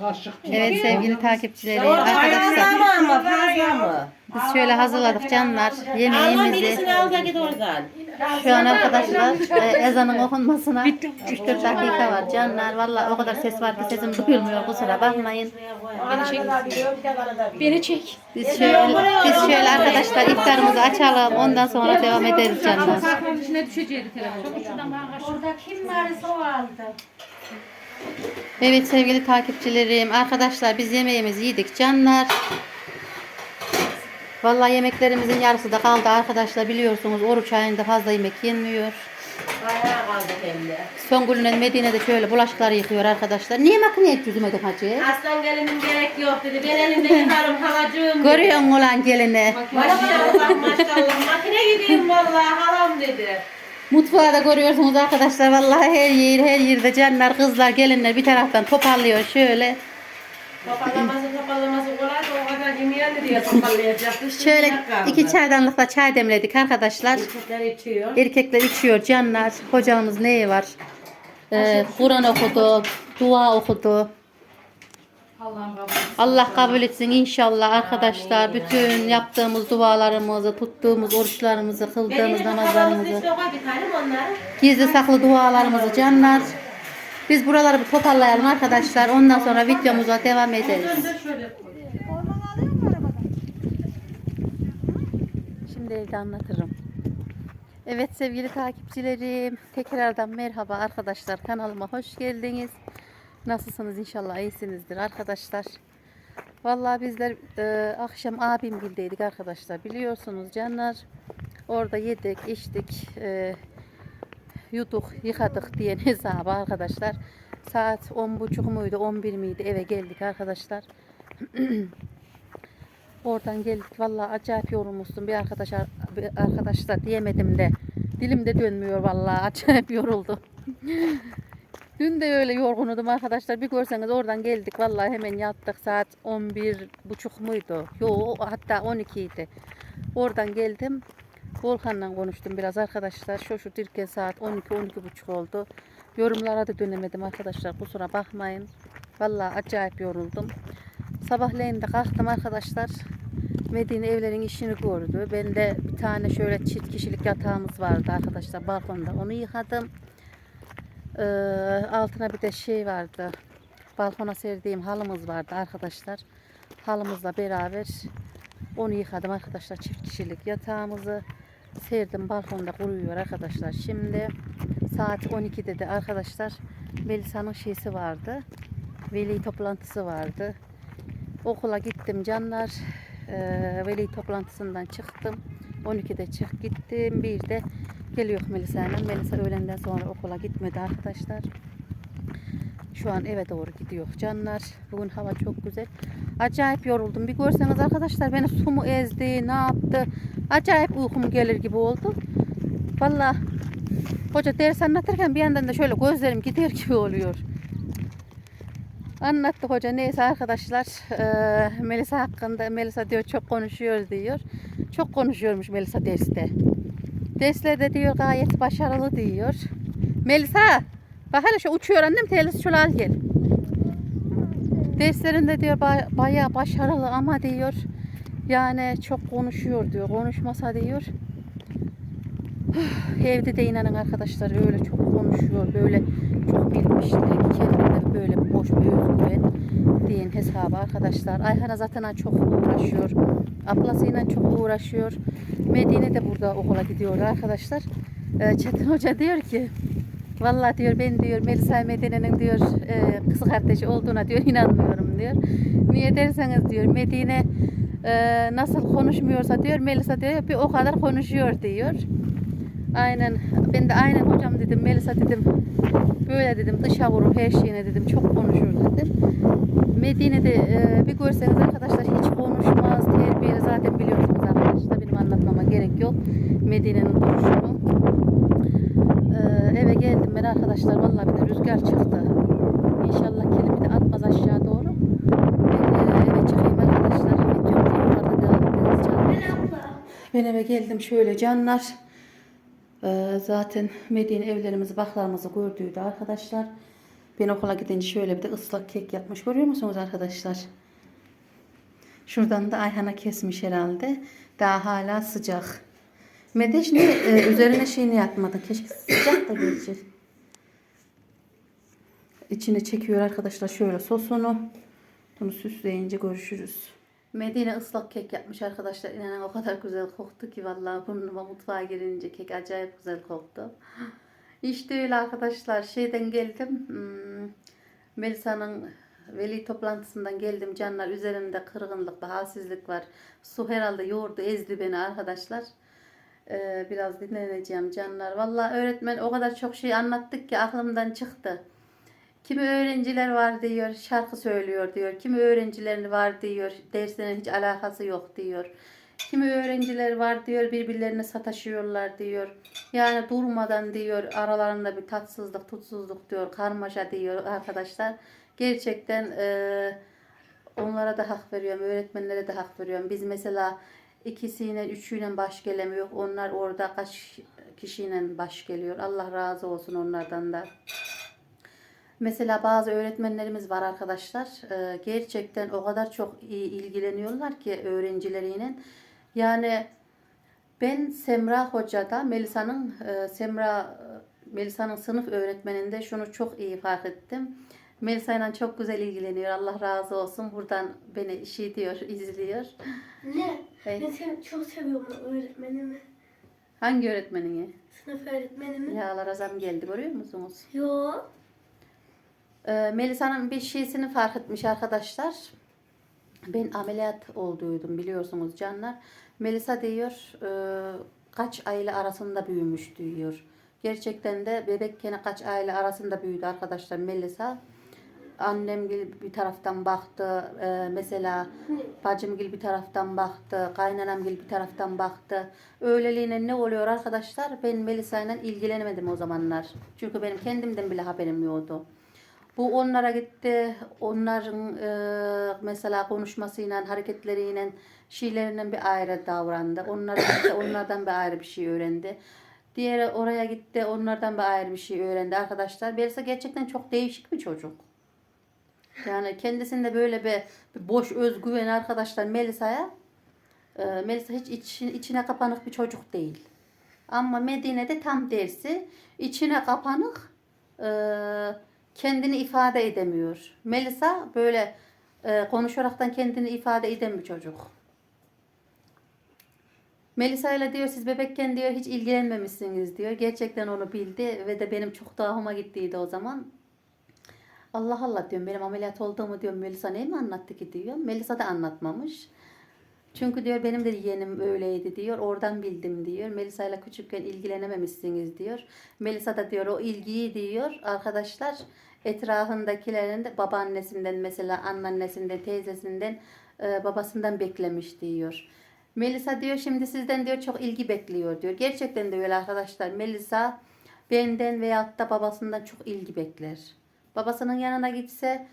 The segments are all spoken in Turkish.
kaşık. Evet sevgili takipçilerim O arkadaşlar. fazla mı ama fazla mı? Biz şöyle hazırladık canlar yemeğimizi. birisini al da git oradan. Şu an arkadaşlar e, ezanın okunmasına 3-4 dakika var canlar. Vallahi o kadar ses var ki sesim duyulmuyor kusura bakmayın. Beni çek. Biz şöyle, biz şöyle arkadaşlar iftarımızı açalım ondan sonra devam ederiz canlar. Sayfanın içine düşeceğiydi telefon. Şuradan bana kaç. Orada kim varsa o aldı. Evet sevgili takipçilerim arkadaşlar biz yemeğimizi yedik canlar. Vallahi yemeklerimizin yarısı da kaldı arkadaşlar biliyorsunuz oruç ayında fazla yemek yenmiyor. Bayağı kaldı hem de. Songül'ün Medine'de şöyle bulaşıkları yıkıyor arkadaşlar. Niye makineye çözümedin hacı? Aslan gelinim gerek yok dedi. Ben elimde yıkarım halacığım dedi. Görüyor musun ulan gelini? Maşallah maşallah. Makine gibiyim vallahi halam dedi. Mutfağı da görüyorsunuz arkadaşlar. Vallahi her yer her yerde canlar kızlar gelinler bir taraftan toparlıyor şöyle. Toparlaması toparlaması kolay da o kadar yemeğini diye toparlayacak. Şöyle iki çaydanlıkta çay demledik arkadaşlar. Çocuklar içiyor. Erkekler içiyor canlar. Hocamız neyi var? Ee, Kur'an okudu, dua okudu. Allah kabul etsin inşallah arkadaşlar. Bütün yaptığımız dualarımızı, tuttuğumuz oruçlarımızı, kıldığımız namazlarımızı, gizli saklı dualarımızı canlar. Biz buraları bir toparlayalım arkadaşlar. Ondan sonra videomuza devam ederiz. Şimdi evde anlatırım. Evet sevgili takipçilerim. Tekrardan merhaba arkadaşlar. Kanalıma hoş geldiniz. Nasılsınız inşallah iyisinizdir arkadaşlar. Vallahi bizler e, akşam abim gildeydik arkadaşlar. Biliyorsunuz canlar. Orada yedik, içtik, e, yuduk, yıkadık diyen hesabı arkadaşlar. Saat 10.30 muydu, 11 miydi eve geldik arkadaşlar. Oradan geldik. Vallahi acayip yorulmuştum. Bir arkadaş bir arkadaş da diyemedim de. Dilim de dönmüyor vallahi. Acayip yoruldum. Dün de öyle yorgunudum arkadaşlar. Bir görseniz oradan geldik. Vallahi hemen yattık. Saat 11 buçuk muydu? Yo hatta 12 idi. Oradan geldim. Volkan'la konuştum biraz arkadaşlar. Şu şu dirken saat 12-12 buçuk oldu. Yorumlara da dönemedim arkadaşlar. Kusura bakmayın. Vallahi acayip yoruldum. Sabahleyin de kalktım arkadaşlar. Medine evlerin işini gördü. Ben de bir tane şöyle çift kişilik yatağımız vardı arkadaşlar balkonda. Onu yıkadım. Ee, altına bir de şey vardı. Balkona serdiğim halımız vardı arkadaşlar. Halımızla beraber onu yıkadım arkadaşlar. Çift kişilik yatağımızı serdim. Balkonda kuruyor arkadaşlar. Şimdi saat 12'de de arkadaşlar Melisa'nın şeysi vardı. Veli toplantısı vardı. Okula gittim canlar. Ee, veli toplantısından çıktım. 12'de çık gittim. Bir de geliyor Melisa'nın. Melisa öğlenden sonra okula gitmedi arkadaşlar. Şu an eve doğru gidiyor canlar. Bugün hava çok güzel. Acayip yoruldum. Bir görseniz arkadaşlar beni su mu ezdi, ne yaptı? Acayip uykum gelir gibi oldu. Vallahi hoca ders anlatırken bir yandan da şöyle gözlerim gider gibi oluyor. Anlattı hoca neyse arkadaşlar eee, Melisa hakkında Melisa diyor çok konuşuyor diyor. Çok konuşuyormuş Melisa derste. Derslerde diyor gayet başarılı diyor. Melisa bak hele şu uçuyor annem telisi şöyle al gel. Derslerinde diyor ba- bayağı başarılı ama diyor yani çok konuşuyor diyor. Konuşmasa diyor Evde de inanın arkadaşlar öyle çok konuşuyor, böyle çok bilmişlik, kendine böyle boş bir özgüven diyen hesabı arkadaşlar. Ayhan'a zaten çok uğraşıyor, ablasıyla çok uğraşıyor. Medine de burada okula gidiyor arkadaşlar. Ee, Çetin Hoca diyor ki, Vallahi diyor ben diyor Melisa Medine'nin diyor e, kız kardeşi olduğuna diyor inanmıyorum diyor. Niye derseniz diyor Medine e, nasıl konuşmuyorsa diyor Melisa diyor bir o kadar konuşuyor diyor. Aynen. Ben de aynen hocam dedim. Melisa dedim. Böyle dedim. Dışa vurur her şeyine dedim. Çok konuşur dedim. Medine'de e, bir görseniz arkadaşlar hiç konuşmaz. Terbiyeli zaten biliyorsunuz arkadaşlar. Benim anlatmama gerek yok. Medine'nin duruşunu. E, eve geldim ben arkadaşlar. Vallahi bir de rüzgar çıktı. İnşallah kelimi de atmaz aşağı doğru. Ben e, eve çıkayım arkadaşlar. Ben eve geldim şöyle canlar. Ee, zaten Medine evlerimizi, baklarımızı gördüydü arkadaşlar. Ben okula gidince şöyle bir de ıslak kek yapmış. Görüyor musunuz arkadaşlar? Şuradan da Ayhan'a kesmiş herhalde. Daha hala sıcak. Medeş ne e, üzerine şeyini yapmadın. Keşke sıcak da geçir. İçine çekiyor arkadaşlar şöyle sosunu. Bunu süsleyince görüşürüz. Medine ıslak kek yapmış arkadaşlar. İnanın o kadar güzel koktu ki vallahi burnuma mutfağa girince kek acayip güzel koktu. İşte öyle arkadaşlar. Şeyden geldim. Hmm, Melisa'nın veli toplantısından geldim. Canlar üzerimde kırgınlık, halsizlik var. Su herhalde yoğurdu, ezdi beni arkadaşlar. Ee, biraz dinleneceğim canlar. Vallahi öğretmen o kadar çok şey anlattık ki aklımdan çıktı. Kimi öğrenciler var diyor, şarkı söylüyor diyor. Kimi öğrencilerin var diyor, derslerine hiç alakası yok diyor. Kimi öğrenciler var diyor, birbirlerine sataşıyorlar diyor. Yani durmadan diyor, aralarında bir tatsızlık, tutsuzluk diyor, karmaşa diyor arkadaşlar. Gerçekten eee, onlara da hak veriyorum, öğretmenlere de hak veriyorum. Biz mesela ikisiyle, üçüyle baş gelemiyor. Onlar orada kaç kişiyle baş geliyor. Allah razı olsun onlardan da. Mesela bazı öğretmenlerimiz var arkadaşlar. Ee, gerçekten o kadar çok iyi ilgileniyorlar ki öğrencileriyle. Yani ben Semra Hoca'da Melisa'nın e, Semra Melisa'nın sınıf öğretmeninde şunu çok iyi fark ettim. Melisa ile çok güzel ilgileniyor. Allah razı olsun. Buradan beni işi diyor, izliyor. Ne? Evet. Ben seni çok seviyorum öğretmenimi. Hangi öğretmenini? Sınıf öğretmenimi. Ya Allah razam geldi görüyor musunuz? Yo. Ee, Melisa'nın bir şeysini fark etmiş arkadaşlar. Ben ameliyat olduydum biliyorsunuz canlar. Melisa diyor e, kaç aile arasında büyümüş diyor. Gerçekten de bebekken kaç aile arasında büyüdü arkadaşlar Melisa. Annem gil bir taraftan baktı. e, mesela bacım gil bir taraftan baktı. Kaynanam gil bir taraftan baktı. Öyleliğine ne oluyor arkadaşlar? Ben Melisa ile ilgilenemedim o zamanlar. Çünkü benim kendimden bile haberim yoktu. Bu onlara gitti. Onların e, mesela konuşmasıyla, hareketleriyle, şeylerinden bir ayrı davrandı. Onlara gitti, onlardan bir ayrı bir şey öğrendi. Diğeri oraya gitti, onlardan bir ayrı bir şey öğrendi arkadaşlar. Melisa gerçekten çok değişik bir çocuk. Yani kendisinde böyle bir, bir boş özgüven arkadaşlar Melisa'ya. E, Melisa hiç için, içine kapanık bir çocuk değil. Ama Medine'de tam tersi. içine kapanık, e, kendini ifade edemiyor. Melisa böyle e, konuşaraktan kendini ifade eden bir çocuk. Melisa ile diyor siz bebekken diyor hiç ilgilenmemişsiniz diyor. Gerçekten onu bildi ve de benim çok daha hoşuma gittiydi o zaman. Allah Allah diyorum benim ameliyat olduğumu diyorum Melisa ne mi anlattı ki diyor. Melisa da anlatmamış. Çünkü diyor benim de yeğenim öyleydi diyor. Oradan bildim diyor. Melisa ile küçükken ilgilenememişsiniz diyor. Melisa da diyor o ilgiyi diyor arkadaşlar etrafındakilerin de babaannesinden mesela anneannesinden teyzesinden e, babasından beklemiş diyor. Melisa diyor şimdi sizden diyor çok ilgi bekliyor diyor. Gerçekten de öyle arkadaşlar. Melisa benden veyahut da babasından çok ilgi bekler. Babasının yanına gitse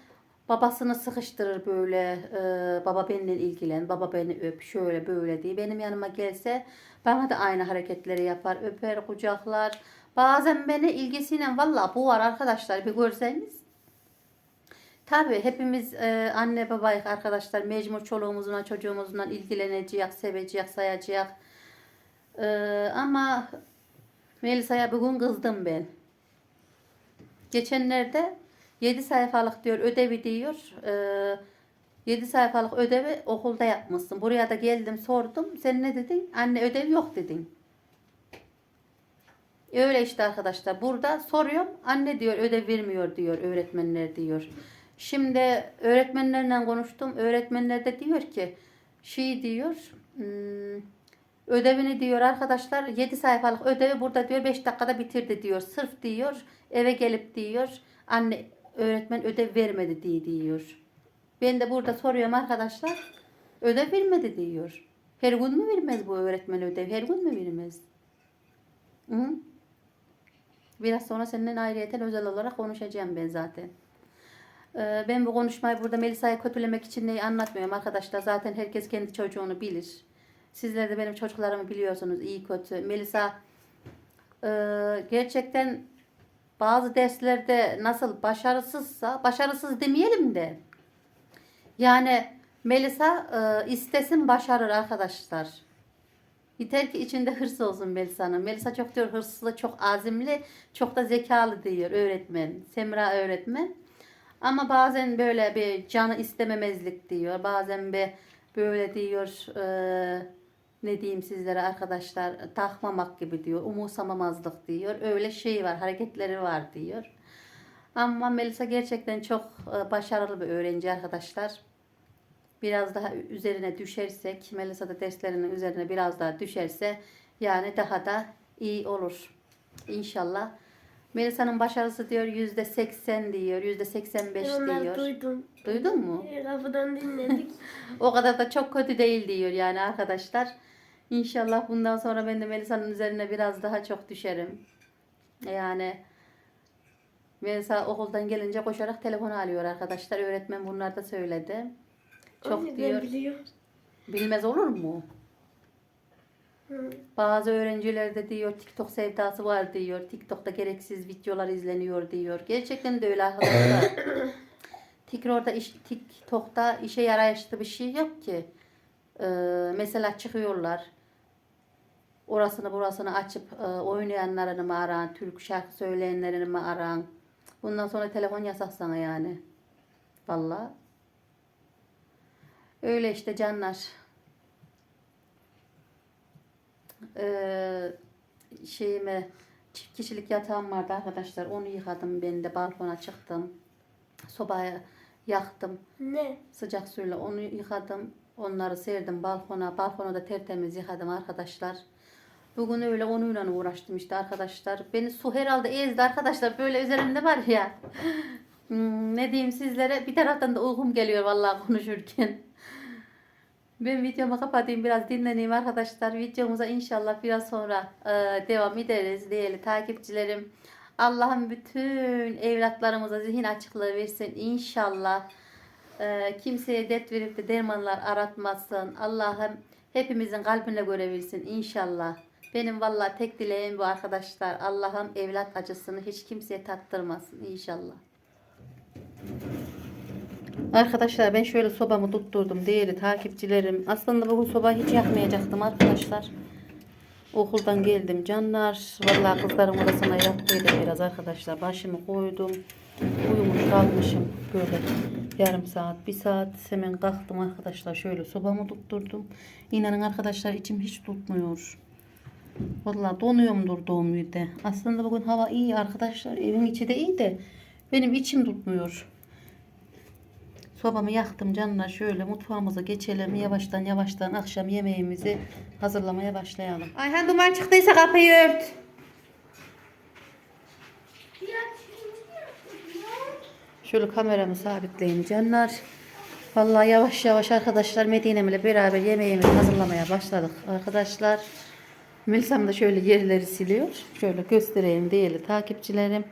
babasını sıkıştırır böyle e, baba benimle ilgilen baba beni öp şöyle böyle diye. Benim yanıma gelse bana da aynı hareketleri yapar öper kucaklar. Bazen beni ilgisiyle valla bu var arkadaşlar bir görseniz. Tabi hepimiz e, anne babayız arkadaşlar mecbur çoluğumuzla çocuğumuzla ilgileneceğiz seveceğiz sayacağız E, ama Melisa'ya bugün kızdım ben. Geçenlerde 7 sayfalık diyor ödevi diyor. Ee, 7 sayfalık ödevi okulda yapmışsın. Buraya da geldim sordum. Sen ne dedin? Anne ödev yok dedin. Öyle işte arkadaşlar. Burada soruyorum. Anne diyor ödev vermiyor diyor öğretmenler diyor. Şimdi öğretmenlerle konuştum. Öğretmenler de diyor ki şey diyor hmm, ödevini diyor arkadaşlar 7 sayfalık ödevi burada diyor 5 dakikada bitirdi diyor. Sırf diyor eve gelip diyor anne öğretmen ödev vermedi diye diyor. Ben de burada soruyorum arkadaşlar. Ödev vermedi diyor. Her gün mü vermez bu öğretmen ödev? Her gün mü vermez? Hı? Biraz sonra seninle ayrıyeten özel olarak konuşacağım ben zaten. Ee, ben bu konuşmayı burada Melisa'yı kötülemek için neyi anlatmıyorum arkadaşlar. Zaten herkes kendi çocuğunu bilir. Sizler de benim çocuklarımı biliyorsunuz iyi kötü. Melisa e, gerçekten bazı derslerde nasıl başarısızsa, başarısız demeyelim de. Yani Melisa e, istesin başarır arkadaşlar. Yeter ki içinde hırs olsun Melisa'nın. Melisa çok diyor hırslı, çok azimli, çok da zekalı diyor öğretmen. Semra öğretmen. Ama bazen böyle bir canı istememezlik diyor. Bazen bir böyle diyor e, ne diyeyim sizlere arkadaşlar takmamak gibi diyor. Umursamamazlık diyor. Öyle şey var hareketleri var diyor. Ama Melisa gerçekten çok e, başarılı bir öğrenci arkadaşlar. Biraz daha üzerine düşersek, Melisa da derslerinin üzerine biraz daha düşerse yani daha da iyi olur. İnşallah. Melisa'nın başarısı diyor yüzde seksen diyor, yüzde seksen beş diyor. duydum. Duydun mu? Kapıdan dinledik. O kadar da çok kötü değil diyor yani arkadaşlar. İnşallah bundan sonra ben de Melisa'nın üzerine biraz daha çok düşerim. Yani Melisa okuldan gelince koşarak telefon alıyor arkadaşlar. Öğretmen bunlar da söyledi. Çok Anne, diyor. Ben biliyorum. Bilmez olur mu? Hı. Bazı öğrencilerde diyor TikTok sevdası var diyor. TikTok'ta gereksiz videolar izleniyor diyor. Gerçekten de öyle arkadaşlar. TikTok'ta, iş, TikTok'ta işe yaraşlı bir şey yok ki. Ee, mesela çıkıyorlar. Orasını burasını açıp e, oynayanlarını mı aran, Türk şarkı söyleyenlerini mi aran. Bundan sonra telefon yasak sana yani. Vallahi. Öyle işte canlar. Ee, şeyime çift kişilik yatağım vardı arkadaşlar. Onu yıkadım ben de balkona çıktım. Sobaya yaktım. Ne? Sıcak suyla onu yıkadım. Onları serdim balkona. Balkonu da tertemiz yıkadım arkadaşlar. Bugün öyle onunla uğraştım işte arkadaşlar. Beni su herhalde ezdi arkadaşlar. Böyle üzerimde var ya. Hmm, ne diyeyim sizlere. Bir taraftan da uykum geliyor vallahi konuşurken. Ben videomu kapatayım biraz dinleneyim arkadaşlar. Videomuza inşallah biraz sonra e, devam ederiz değerli takipçilerim. Allah'ım bütün evlatlarımıza zihin açıklığı versin inşallah. E, kimseye dert verip de dermanlar aratmasın. Allah'ım hepimizin kalbine görebilsin inşallah. Benim vallahi tek dileğim bu arkadaşlar. Allah'ım evlat acısını hiç kimseye tattırmasın inşallah. Arkadaşlar ben şöyle sobamı tutturdum değerli takipçilerim. Aslında bugün sobayı hiç yakmayacaktım arkadaşlar. Okuldan geldim canlar. Vallahi kızların odasına yattıydım biraz arkadaşlar. Başımı koydum. Uyumuş kalmışım böyle yarım saat bir saat hemen kalktım arkadaşlar şöyle sobamı tutturdum. İnanın arkadaşlar içim hiç tutmuyor. Vallahi donuyorum durduğum yerde. Aslında bugün hava iyi arkadaşlar. Evin içi de iyi de benim içim tutmuyor. Sobamı yaktım canlar. Şöyle mutfağımıza geçelim. Yavaştan yavaştan akşam yemeğimizi hazırlamaya başlayalım. Ayhan duman çıktıysa kapıyı ört. Şöyle kameramı sabitleyeyim canlar. Vallahi yavaş yavaş arkadaşlar Medine'm ile beraber yemeğimizi hazırlamaya başladık arkadaşlar. Melisa'm da şöyle yerleri siliyor. Şöyle göstereyim değerli takipçilerim.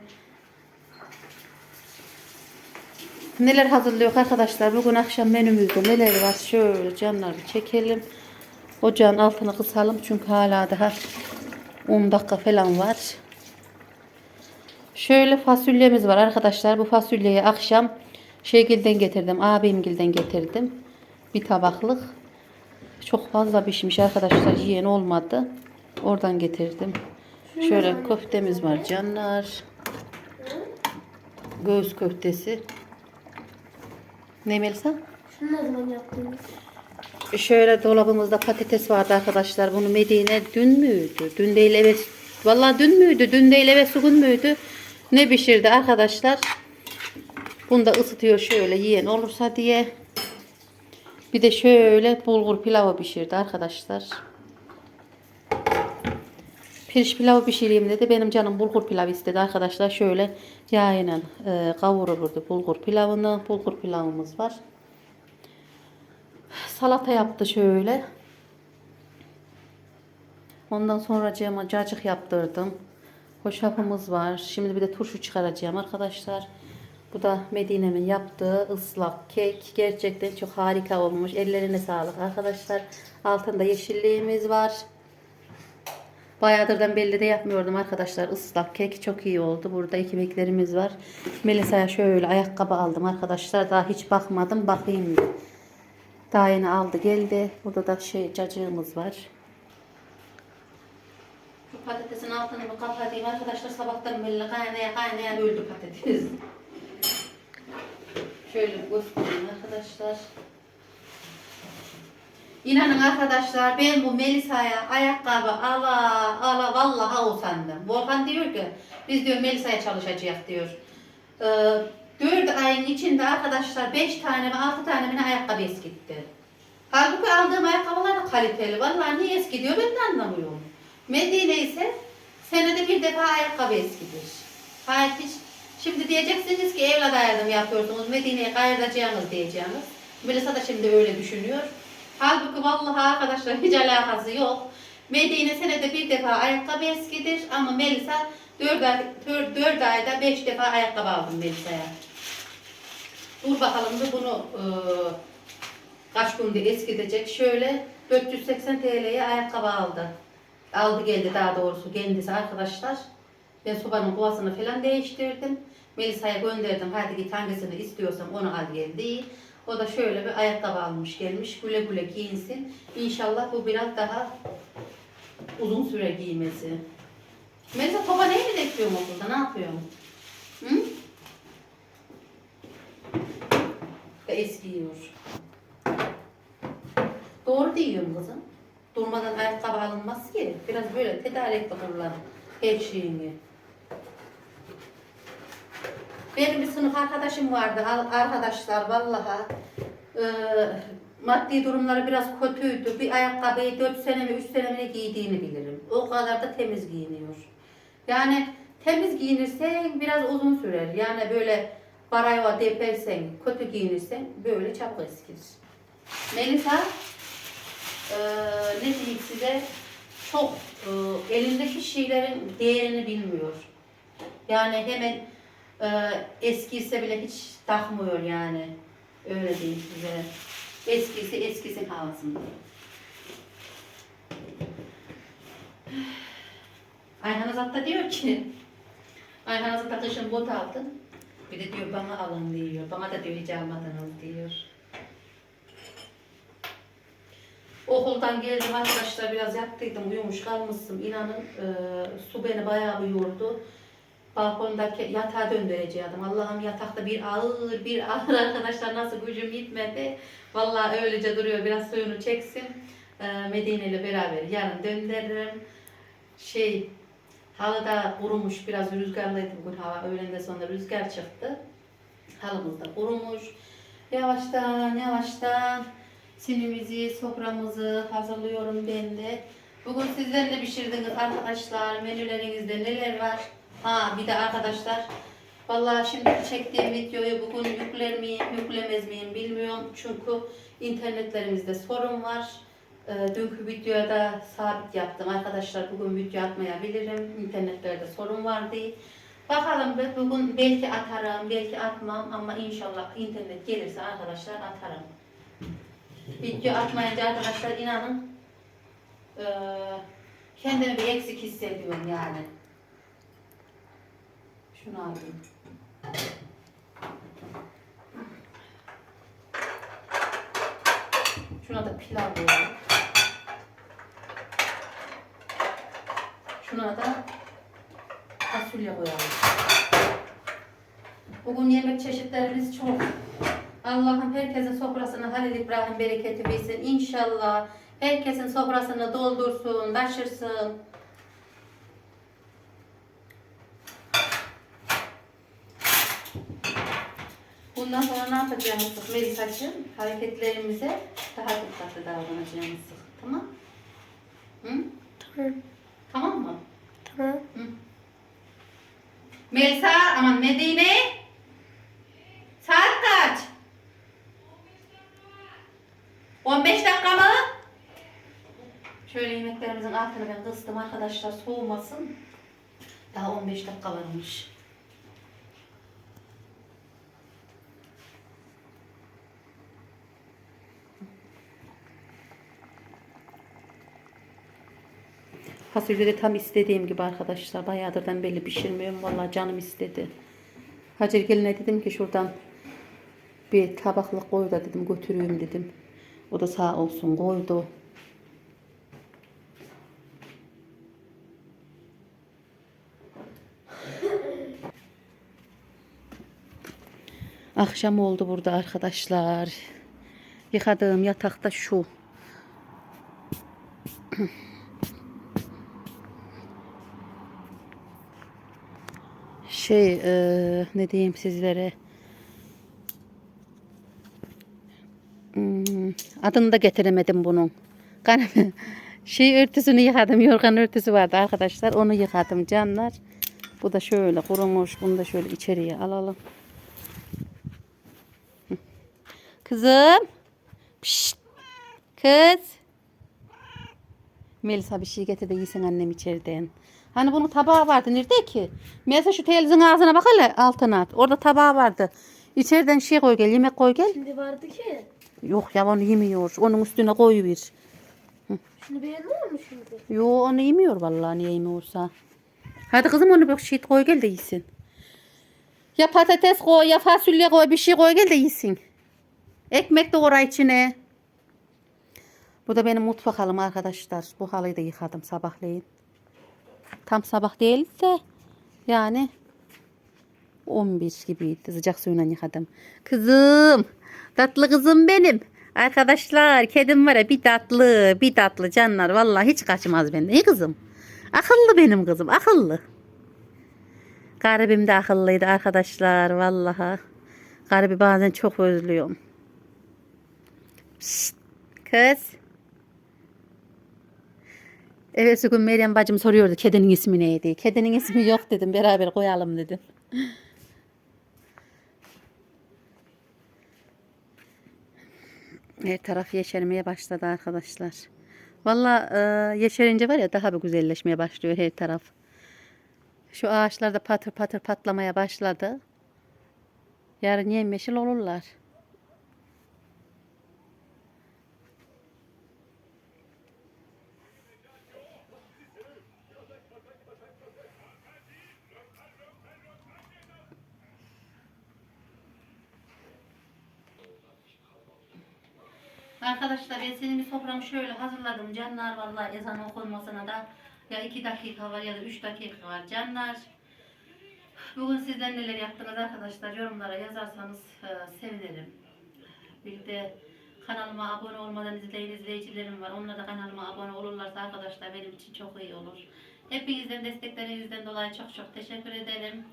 Neler hazırlıyor arkadaşlar? Bugün akşam menümüzde neler var? Şöyle canlar bir çekelim. Ocağın altını kısalım çünkü hala daha 10 dakika falan var. Şöyle fasulyemiz var arkadaşlar. Bu fasulyeyi akşam şeygilden getirdim. Abimgilden getirdim. Bir tabaklık. Çok fazla pişmiş arkadaşlar. Yiyen olmadı. Oradan getirdim. Şöyle köftemiz var canlar. Göğüs köftesi. Ne Melisa? Şunu ne zaman yaptınız? Şöyle dolabımızda patates vardı arkadaşlar. Bunu Medine dün müydü? Dün değil evet. Vallahi dün müydü? Dün değil evet bugün müydü? Ne pişirdi arkadaşlar? Bunu da ısıtıyor şöyle yiyen olursa diye. Bir de şöyle bulgur pilavı pişirdi arkadaşlar. Pirinç pilavı pişireyim dedi. Benim canım bulgur pilavı istedi arkadaşlar. Şöyle yağıyla e, kavururdu bulgur pilavını. Bulgur pilavımız var. Salata yaptı şöyle. Ondan sonra cama cacık yaptırdım. Hoşafımız var. Şimdi bir de turşu çıkaracağım arkadaşlar. Bu da Medine'min yaptığı ıslak kek. Gerçekten çok harika olmuş. Ellerine sağlık arkadaşlar. Altında yeşilliğimiz var. Bayağıdırdan belli de yapmıyordum arkadaşlar. Islak kek çok iyi oldu. Burada ekmeklerimiz var. Melisa'ya şöyle ayakkabı aldım arkadaşlar. Daha hiç bakmadım. Bakayım. Daha yeni aldı geldi. Burada da şey cacığımız var. Patatesin altını bir kapatayım arkadaşlar. Sabahtan belli kaynaya kaynaya öldü patates. Şöyle göstereyim arkadaşlar. İnanın arkadaşlar ben bu Melisa'ya ayakkabı ala ala vallahi usandım. Volkan diyor ki biz diyor Melisa'ya çalışacak diyor. Ee, 4 ayın içinde arkadaşlar 5 tane mi 6 tane mi ayakkabı eskitti. Halbuki aldığım ayakkabılar da kaliteli. Vallahi niye eski diyor ben de anlamıyorum. Medine ise senede bir defa ayakkabı eskidir. Hayır hiç. Şimdi diyeceksiniz ki evlat ayardım yapıyorsunuz. Medine'ye ayıracağınız diyeceğiniz. Melisa da şimdi öyle düşünüyor. Halbuki vallahi arkadaşlar hiç alakası yok. Medine senede bir defa ayakkabı eskidir ama Melisa 4, ay, 4, 4 ayda 5 defa ayakkabı aldım Melisa'ya. Dur bakalım da bunu e, kaç günde eskitecek. Şöyle 480 TL'ye ayakkabı aldı. Aldı geldi daha doğrusu kendisi arkadaşlar. Ben sobanın kovasını falan değiştirdim. Melisa'ya gönderdim. Hadi git hangisini istiyorsan onu al geldi. O da şöyle bir ayakkabı almış gelmiş. Güle güle giyinsin. İnşallah bu biraz daha uzun süre giymesi. Melisa topa neyle bekliyorum okulda? Ne yapıyorum? Hı? Ve eskiyor. Doğru diyorum kızım. Durmadan ayakkabı alınmaz ki. Biraz böyle tedarikli kullan her şeyini. Benim bir sınıf arkadaşım vardı. Arkadaşlar vallahi e, maddi durumları biraz kötüydü. Bir ayakkabıyı 4 sene mi 3 sene mi giydiğini bilirim. O kadar da temiz giyiniyor. Yani temiz giyinirsen biraz uzun sürer. Yani böyle barayva depersen, kötü giyinirsen böyle çabuk eskir. Melisa e, ne diyeyim size çok e, elindeki şeylerin değerini bilmiyor. Yani hemen e, eskiyse bile hiç takmıyor yani. Öyle diyeyim size. Eskisi eskisin kalsın. Ayhan Azat da diyor ki Ayhan Azat da bot aldın. Bir de diyor bana alın diyor. Bana da diyor hiç almadınız diyor. Okuldan geldim arkadaşlar biraz yattıydım uyumuş kalmıştım. İnanın e, su beni bayağı bir yordu. Balkondaki yatağa döndüreceğim. Allah'ım yatakta bir ağır bir ağır arkadaşlar nasıl gücüm yetmedi. Vallahi öylece duruyor biraz suyunu çeksin. E, Medine ile beraber yarın döndürürüm. Şey halıda kurumuş biraz rüzgarlıydı bugün hava öğlenden sonra rüzgar çıktı. Halımız da kurumuş. Yavaştan yavaştan simimizi, soframızı hazırlıyorum ben de. Bugün sizler ne pişirdiniz arkadaşlar? Menülerinizde neler var? Ha bir de arkadaşlar Vallahi şimdi çektiğim videoyu bugün yükler miyim, yüklemez miyim bilmiyorum. Çünkü internetlerimizde sorun var. Ee, dünkü videoya da sabit yaptım. Arkadaşlar bugün video atmayabilirim. İnternetlerde sorun var diye. Bakalım be, bugün belki atarım, belki atmam ama inşallah internet gelirse arkadaşlar atarım. Video atmayınca arkadaşlar inanın eee kendimi bir eksik hissediyorum yani. Şunu alayım. Şuna da pilav koyalım. Şuna da fasulye koyalım. Bugün yemek çeşitlerimiz çok. Allah'ım herkesin sofrasına Halil İbrahim bereketi versin. İnşallah herkesin sofrasını doldursun, taşırsın. Bundan sonra ne yapacağımız Melisa'cığım? Hareketlerimize daha dikkatli davranacağımız Tamam? Hı? Tamam. Tamam mı? Tamam. Melisa aman Medine. Saat kaç? 15 dakika mı? Şöyle yemeklerimizin altını ben kıstım arkadaşlar soğumasın. Daha 15 dakika varmış. Fasulye de tam istediğim gibi arkadaşlar. Bayağıdırdan belli pişirmiyorum. Vallahi canım istedi. Hacer geline dedim ki şuradan bir tabaklık koy da dedim götüreyim dedim. O da sağ olsun koydu. Akşam oldu burada arkadaşlar. Yıkadığım yatakta şu. Şey eee, ne diyeyim sizlere. Hmm, adını da getiremedim bunun. Şey örtüsünü yıkadım. Yorgan örtüsü vardı arkadaşlar. Onu yıkadım canlar. Bu da şöyle kurumuş. Bunu da şöyle içeriye alalım. Kızım. Pişt. Kız. Melisa bir şey getir de yesin annem içeriden. Hani bunun tabağı vardı. Nerede ki? Melisa şu televizyon ağzına bak hele altına at. Orada tabağı vardı. İçeriden şey koy gel. Yemek koy gel. Şimdi vardı ki. Yok ya onu yemiyor. Onun üstüne koy bir. Şunu beğenmiyor musun şimdi? Yo onu yemiyor vallahi niye yemiyorsa. Hadi kızım onu bir şey koy gel de yesin. Ya patates koy ya fasulye koy bir şey koy gel de yesin. Ekmek de oraya içine. Bu da benim mutfak halım arkadaşlar. Bu halıyı da yıkadım sabahleyin. Tam sabah değil de yani 11 gibiydi. Sıcak suyla yıkadım. Kızım. Tatlı kızım benim. Arkadaşlar kedim var ya bir tatlı bir tatlı canlar. Vallahi hiç kaçmaz benden. İyi kızım. Akıllı benim kızım. Akıllı. Garibim de akıllıydı arkadaşlar. Vallahi. Garibi bazen çok özlüyorum. Şşt, kız. Evet gün Meryem bacım soruyordu kedinin ismi neydi? Kedinin ismi yok dedim. Beraber koyalım dedim. Her taraf yeşermeye başladı arkadaşlar. Valla e, yeşerince var ya daha bir güzelleşmeye başlıyor her taraf. Şu ağaçlar da patır patır patlamaya başladı. Yarın yemyeşil olurlar. Arkadaşlar ben senin bir soframı şöyle hazırladım. Canlar vallahi ezan okunmasına da ya iki dakika var ya da üç dakika var. Canlar bugün sizler neler yaptınız arkadaşlar yorumlara yazarsanız e, sevinirim. Bir de kanalıma abone olmadan izleyen izleyicilerim var. Onlar da kanalıma abone olurlarsa arkadaşlar benim için çok iyi olur. Hepinizden desteklerinizden dolayı çok çok teşekkür ederim.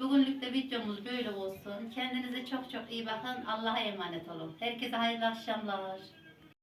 Bugünlük de videomuz böyle olsun. Kendinize çok çok iyi bakın. Allah'a emanet olun. Herkese hayırlı akşamlar.